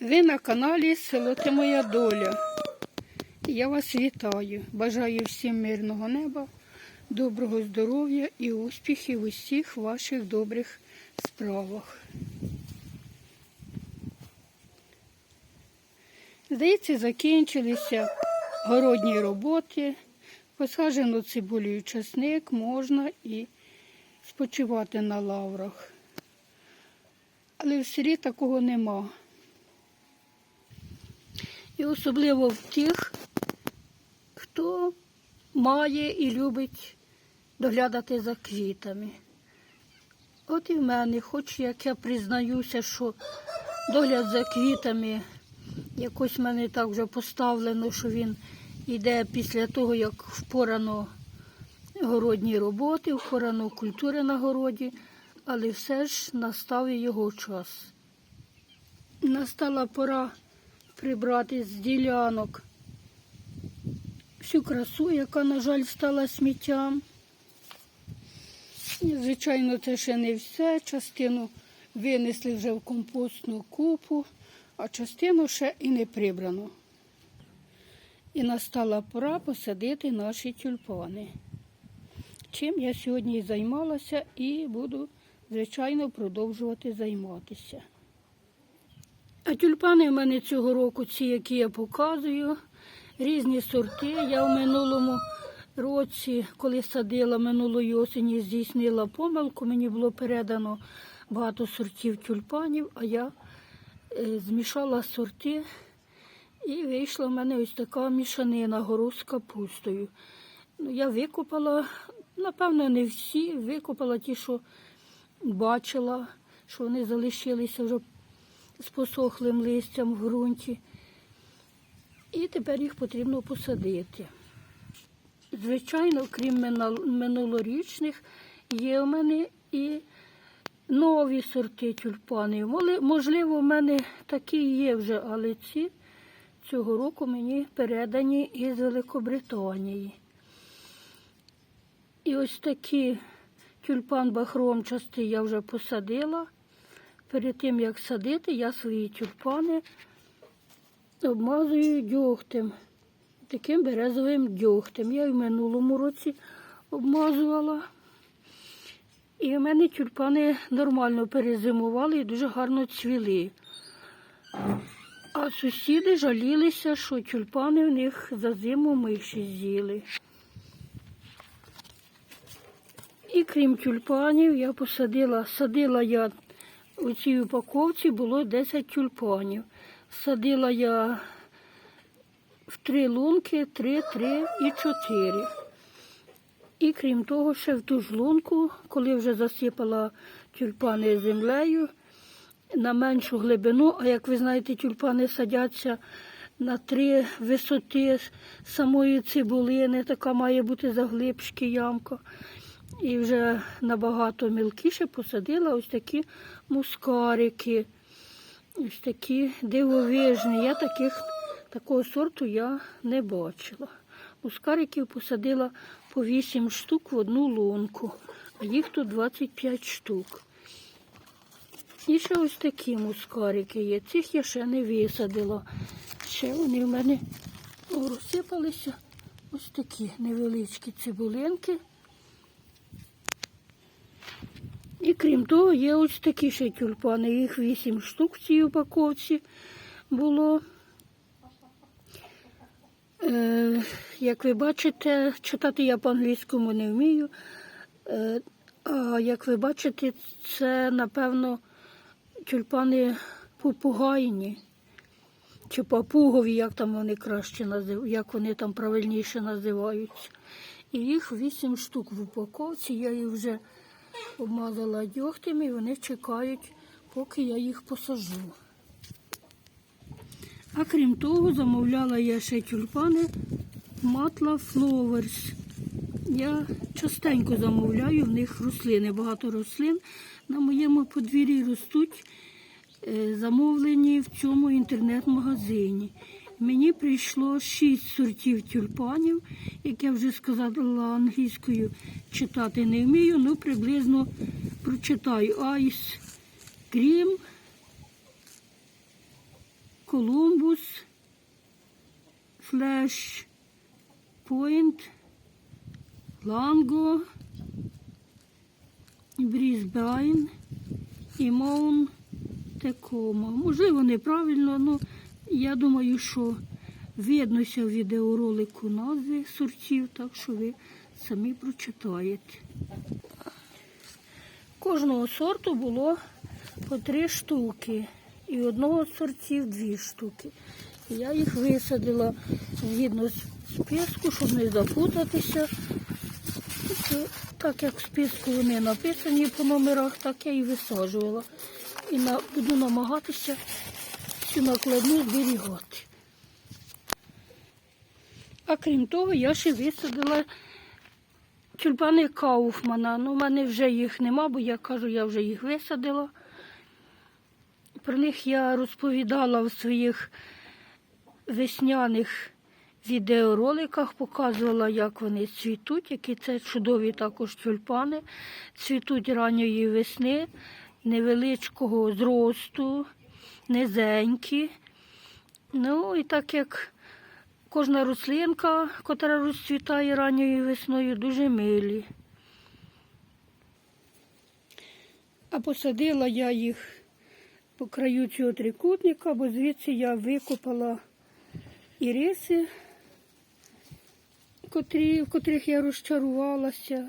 Ви на каналі Село Ти Моя Доля. Я вас вітаю. Бажаю всім мирного неба, доброго здоров'я і успіхів у всіх ваших добрих справах. Здається, закінчилися городні роботи, посаджено цибулю часник, можна і спочивати на лаврах. Але в селі такого нема. І особливо в тих, хто має і любить доглядати за квітами. От і в мене, хоч як я признаюся, що догляд за квітами якось в мене так вже поставлено, що він йде після того, як впорано городні роботи, впорано культури на городі, але все ж настав його час. Настала пора прибрати з ділянок всю красу, яка, на жаль, стала сміттям. І, звичайно, це ще не все. Частину винесли вже в компостну купу, а частину ще і не прибрано. І настала пора посадити наші тюльпани. Чим я сьогодні займалася і буду, звичайно, продовжувати займатися. А тюльпани в мене цього року, ці, які я показую, різні сорти. Я в минулому році, коли садила минулої осені, здійснила помилку. Мені було передано багато сортів тюльпанів, а я е, змішала сорти і вийшла в мене ось така мішанина гору з капустою. Ну, я викопала, напевно, не всі, викопала ті, що бачила, що вони залишилися вже з посохлим листям в ґрунті. І тепер їх потрібно посадити. Звичайно, крім минулорічних, є у мене і нові сорти тюльпанів. Можливо, в мене такі є вже, але ці цього року мені передані із Великобританії. І ось такі тюльпан бахромчастий я вже посадила. Перед тим, як садити, я свої тюльпани обмазую дьогтем, таким березовим дьогтем. Я і в минулому році обмазувала. І в мене тюльпани нормально перезимували і дуже гарно цвіли. А сусіди жалілися, що тюльпани в них за зиму миші з'їли. І крім тюльпанів, я посадила, садила я у цій упаковці було 10 тюльпанів. Садила я в три лунки, три, три і чотири. І крім того, ще в ту ж лунку, коли вже засипала тюльпани землею на меншу глибину, а як ви знаєте, тюльпани садяться на три висоти самої цибулини, така має бути заглибшки ямка. І вже набагато мілкіше посадила ось такі мускарики, ось такі дивовижні. Я таких, такого сорту я не бачила. Мускариків посадила по 8 штук в одну лунку, а їх тут 25 штук. І ще ось такі мускарики є. Цих я ще не висадила. Ще вони в мене розсипалися. Ось такі невеличкі цибулинки. І крім того, є ось такі ще тюльпани. Їх вісім штук в цій упаковці було. Е, як ви бачите, читати я по-англійському не вмію. Е, а як ви бачите, це, напевно, тюльпани попугайні. Чи папугові, як там вони краще називають, як вони там правильніше називаються. І їх вісім штук в упаковці. Я їх вже обмазала дьогтем і вони чекають, поки я їх посажу. А крім того, замовляла я ще тюльпани Matla Flowers. Я частенько замовляю в них рослини. Багато рослин на моєму подвір'ї ростуть е, замовлені в цьому інтернет-магазині. Мені прийшло шість сортів тюльпанів, як я вже сказала англійською, читати не вмію, ну приблизно прочитаю Ice Cream, Колумбус, Флеш Пойнт, Ланго, Брізбайн і Моун Текома. Можливо, неправильно, але я думаю, що виднося в відеоролику назви сортів, так що ви самі прочитаєте. Кожного сорту було по три штуки. І одного з сортів дві штуки. Я їх висадила згідно списку, щоб не запутатися. Так як в списку вони написані по номерах, так я і висаджувала. І на, буду намагатися цю накладну зберігати. А крім того, я ще висадила тюльпани Кауфмана. Ну, в мене вже їх нема, бо я кажу, я вже їх висадила. Про них я розповідала в своїх весняних відеороликах, показувала, як вони цвітуть, які це чудові також тюльпани. Цвітуть ранньої весни, невеличкого зросту, низенькі. Ну і так як кожна рослинка, яка розцвітає ранньою весною, дуже милі. А посадила я їх по краю цього трикутника, бо звідси я викопала іриси, котрі, в котрих я розчарувалася.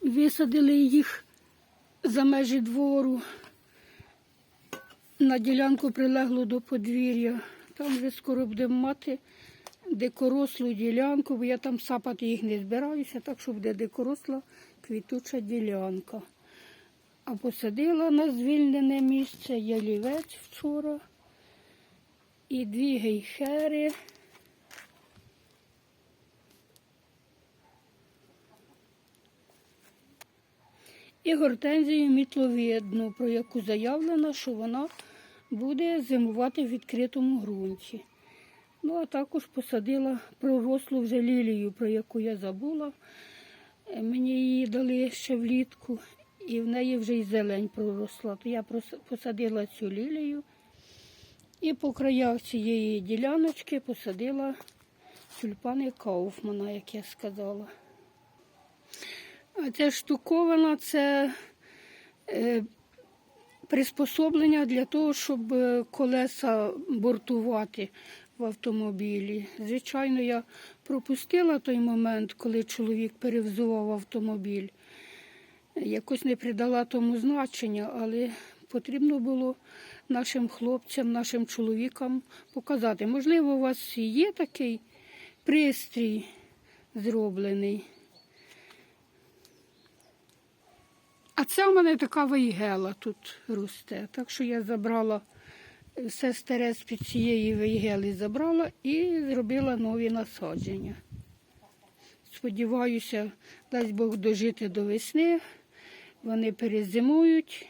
Висадили їх за межі двору на ділянку прилеглу до подвір'я. Там вже скоро будемо мати дикорослу ділянку, бо я там сапати їх не збираюся, так що буде дикоросла квітуча ділянка. А посадила на звільнене місце ялівець вчора і дві гейхери. І гортензію мітловидну, про яку заявлено, що вона буде зимувати в відкритому ґрунті. Ну, а також посадила пророслу вже лілію, про яку я забула. Е, Мені її дали ще влітку, і в неї вже й зелень проросла. То я посадила цю лілію і по краях цієї діляночки посадила тюльпани Кауфмана, як я сказала. А ця штуковина це е, приспособлення для того, щоб е, колеса бортувати в автомобілі. Звичайно, я пропустила той момент, коли чоловік перевзував автомобіль. Якось не придала тому значення, але потрібно було нашим хлопцям, нашим чоловікам показати. Можливо, у вас є такий пристрій зроблений. А це у мене така вейгела тут росте. Так що я забрала все старе з під цієї вейгели забрала і зробила нові насадження. Сподіваюся, дасть Бог дожити до весни, вони перезимують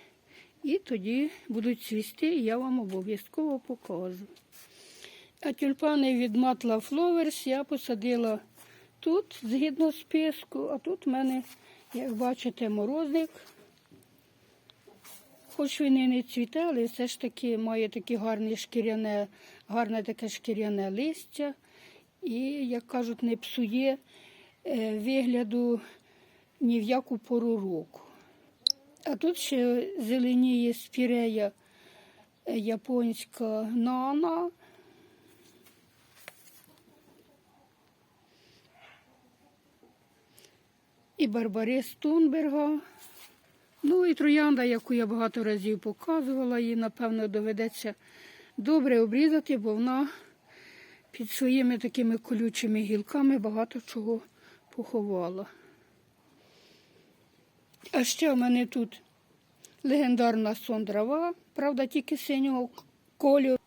і тоді будуть цвісти, і я вам обов'язково покажу. А тюльпани від Матла Фловерс я посадила тут, згідно списку, а тут в мене, як бачите, морозник. Хоч він і не цвіте, але все ж таки має таке гарне шкіряне, гарне таке шкіряне листя. І, як кажуть, не псує е, вигляду ні в яку пору року. А тут ще зеленіє спірея е, японська нана. І барбарис Тунберга. Ну і троянда, яку я багато разів показувала, її, напевно, доведеться добре обрізати, бо вона під своїми такими колючими гілками багато чого поховала. А ще в мене тут легендарна сондрава, правда, тільки синього кольору,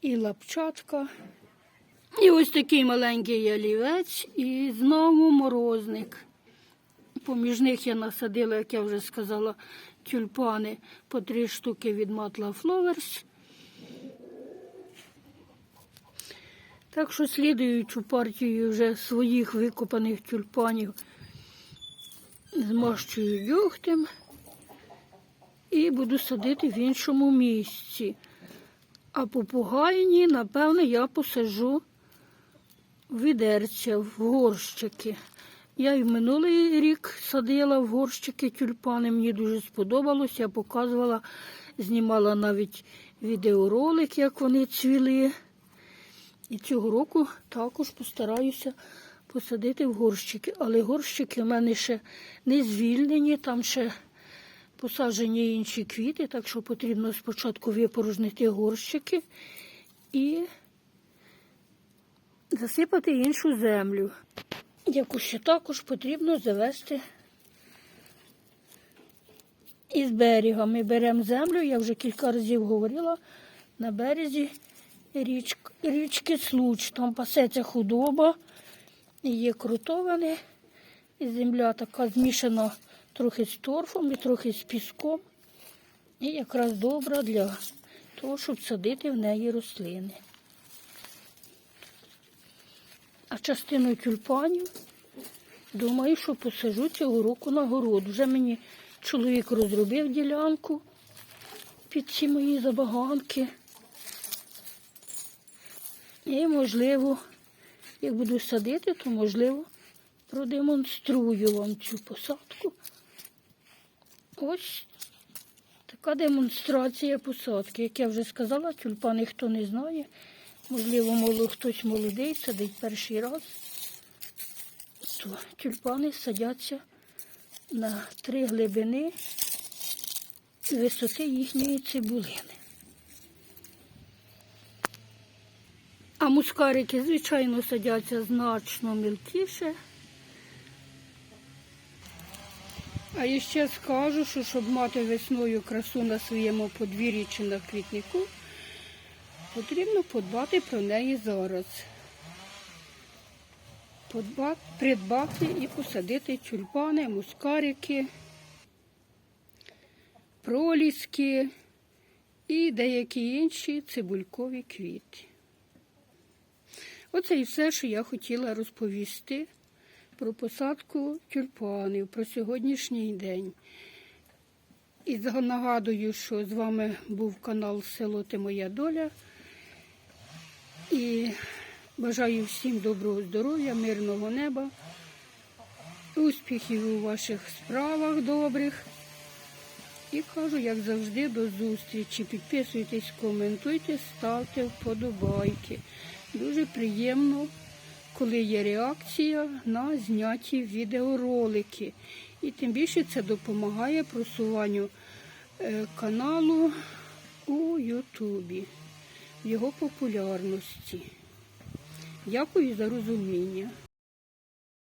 і лапчатка. І ось такий маленький ялівець, і знову морозник. Поміж них я насадила, як я вже сказала, тюльпани по три штуки від Матла Flowers. Так що слідуючу партію вже своїх викопаних тюльпанів змащую дьогтем і буду садити в іншому місці. А попугайні, напевно, я посажу в відерця, в горщики. Я і минулий рік садила в горщики тюльпани, мені дуже сподобалося. Я показувала, знімала навіть відеоролик, як вони цвіли. І цього року також постараюся посадити в горщики. Але горщики в мене ще не звільнені, там ще посаджені інші квіти, так що потрібно спочатку випорожнити горщики і засипати іншу землю, яку ще також потрібно завести із берега. Ми беремо землю, я вже кілька разів говорила, на березі річк, річки Случ. Там пасеться худоба, є крутовини, і земля така змішана трохи з торфом і трохи з піском. І якраз добра для того, щоб садити в неї рослини. А частину тюльпанів, думаю, що посажу цього року на город. Вже мені чоловік розробив ділянку під ці мої забаганки. І, можливо, як буду садити, то, можливо, продемонструю вам цю посадку. Ось така демонстрація посадки. Як я вже сказала, тюльпани хто не знає. Можливо, моло, хтось молодий садить перший раз. То тюльпани садяться на три глибини висоти їхньої цибулини. А мускарики, звичайно, садяться значно мілкіше. А ще скажу, що щоб мати весною красу на своєму подвір'ї чи на квітнику, потрібно подбати про неї зараз. Подбати, придбати і посадити тюльпани, мускарики, проліски і деякі інші цибулькові квіти. Оце і все, що я хотіла розповісти про посадку тюльпанів, про сьогоднішній день. І нагадую, що з вами був канал Село Ти Моя Доля. І бажаю всім доброго здоров'я, мирного неба, успіхів у ваших справах добрих. І кажу, як завжди, до зустрічі. Підписуйтесь, коментуйте, ставте вподобайки. Дуже приємно, коли є реакція на зняті відеоролики. І тим більше це допомагає просуванню е, каналу у Ютубі, його популярності. Дякую за розуміння.